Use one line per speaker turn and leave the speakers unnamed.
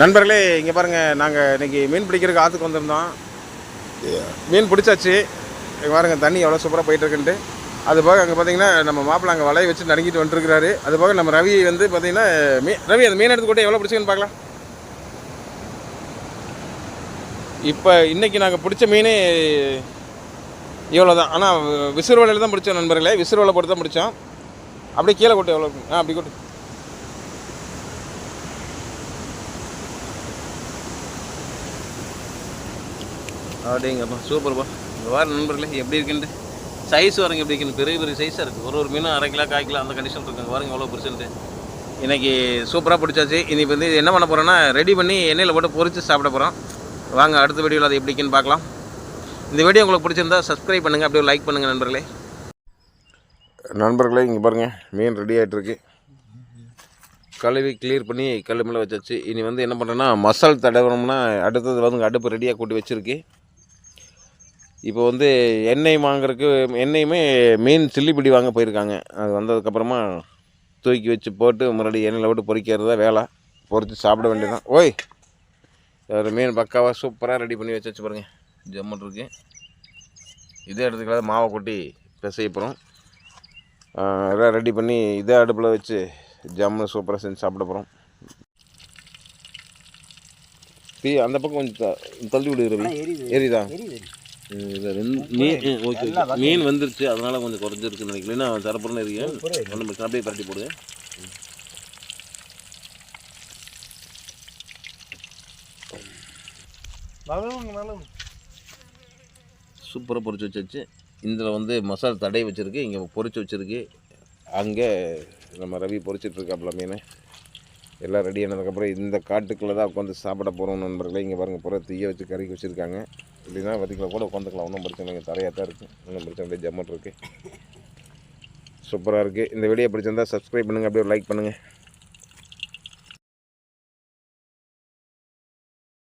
நண்பர்களே இங்கே பாருங்கள் நாங்கள் இன்னைக்கு மீன் பிடிக்கிறதுக்கு ஆற்றுக்கு வந்திருந்தோம். மீன் பிடிச்சாச்சு. இங்கே பாருங்க தண்ணி எவ்வளோ சூப்பராக போயிட்டுருக்குன்ட்டு. அது போக அங்கே பார்த்தீங்கன்னா நம்ம மாப்பிள்ள அங்கே வலையை வச்சு நடுங்கிட்டு வந்துருக்கிறாரு. அது போக நம்ம ரவி வந்து பார்த்தீங்கன்னா மீ ரவி அந்த மீன் எடுத்து கூட எவ்வளோ பிடிச்சிங்கன்னு பார்க்கலாம். இப்போ இன்றைக்கி நாங்கள் பிடிச்ச மீன் இவ்வளோ தான் ஆனால் விசிறு வலையில் தான் பிடிச்சோம் நண்பர்களே. விசிறு வலை போட்டு தான் பிடிச்சோம். அப்படியே கீழே கொட்டு எவ்வளோ ஆ அப்படி கொட்டு. அப்படிங்கப்பா சூப்பர்ப்பா. இந்த வார நண்பர்களே எப்படி இருக்குன்ட்டு. சைஸ் வரங்க எப்படி இருக்குன்னு. பெரிய பெரிய சைஸாக இருக்குது ஒரு ஒரு மீனும் அரை கிலோ கால் கிலோ அந்த கண்டிஷன் இருக்குங்க பாருங்க எவ்வளோ பெருசுன்ட்டு. இன்னைக்கு சூப்பராக பிடிச்சாச்சு. இனி வந்து என்ன பண்ண போகிறோன்னா ரெடி பண்ணி எண்ணெயில் போட்டு பொறிச்சு சாப்பிட போகிறோம் வாங்க அடுத்த வீடியோவில் அது எப்படி இருக்குன்னு பார்க்கலாம். இந்த வீடியோ உங்களுக்கு பிடிச்சிருந்தா சப்ஸ்கிரைப் பண்ணுங்கள் அப்படியே லைக் பண்ணுங்கள் நண்பர்களே. நண்பர்களே இங்கே பாருங்கள் மீன் ரெடி ஆகிட்டுருக்கு கழுவி கிளியர் பண்ணி கல் மேலே வச்சாச்சு. இனி வந்து என்ன பண்ணுறேன்னா மசால் தடவணும்னா அடுத்தது வந்து அடுப்பு ரெடியாக கூட்டி வச்சுருக்கு. இப்போ வந்து எண்ணெய் வாங்குறதுக்கு எண்ணெயுமே மீன் சில்லி பிடி வாங்க போயிருக்காங்க. அது வந்ததுக்கப்புறமா தூக்கி வச்சு போட்டு மறுபடியும் எண்ணெயில் போட்டு பொரிக்கிறது தான் வேலை. பொரித்து சாப்பிட வேண்டியதான் ஓய் ஒரு மீன் பக்காவாக சூப்பராக ரெடி பண்ணி வச்சாச்சு பாருங்க. ஜம்முன் இருக்கு. இதே இடத்துக்கு மாவை கொட்டி பிசைய போகிறோம் எல்லாம் ரெடி பண்ணி இதே அடுப்பில் வச்சு ஜம்முன்னு சூப்பராக செஞ்சு சாப்பிட போகிறோம் டீ அந்த பக்கம் கொஞ்சம் த- தள்ளி விடு ரவி. எரியுதா. ஓகே மீன் வந்துருச்சு அதனால கொஞ்சம் குறைஞ்சிருக்குன்னு நினைக்கிறேன். இல்லைன்னா தரப்புறன்னு இருக்கு ஒன்றும் பிரச்சனை அப்படியே பரட்டி போடு. சூப்பராக பொரிச்சு வச்சாச்சு. இதில் வந்து மசாலா தடை வச்சுருக்கு இங்கே பொரிச்சு வச்சுருக்கு. அங்கே நம்ம ரவி பொரிச்சிட்டு இருக்காப்புல மீன். எல்லாம் ரெடி ஆனதுக்கப்புறம் இந்த காட்டுக்குள்ளே தான் உட்காந்து சாப்பிட போகிறோம் நண்பர்களே. இங்கே பாருங்கள் பூரா தீய வச்சு கறிக்கு வச்சுருக்காங்க. இல்லைன்னா வதிக்கில் கூட உட்காந்துக்கலாம். ஒன்றும் பிரச்சனை இல்லை. தரையாக தான் இருக்குது ஒன்றும் பிரச்சனை இல்லை. ஜம்மன் இருக்குது சூப்பராக இருக்குது இந்த வீடியோ பிடிச்சிருந்தா சப்ஸ்கிரைப் பண்ணுங்கள் அப்படியே லைக் பண்ணுங்கள்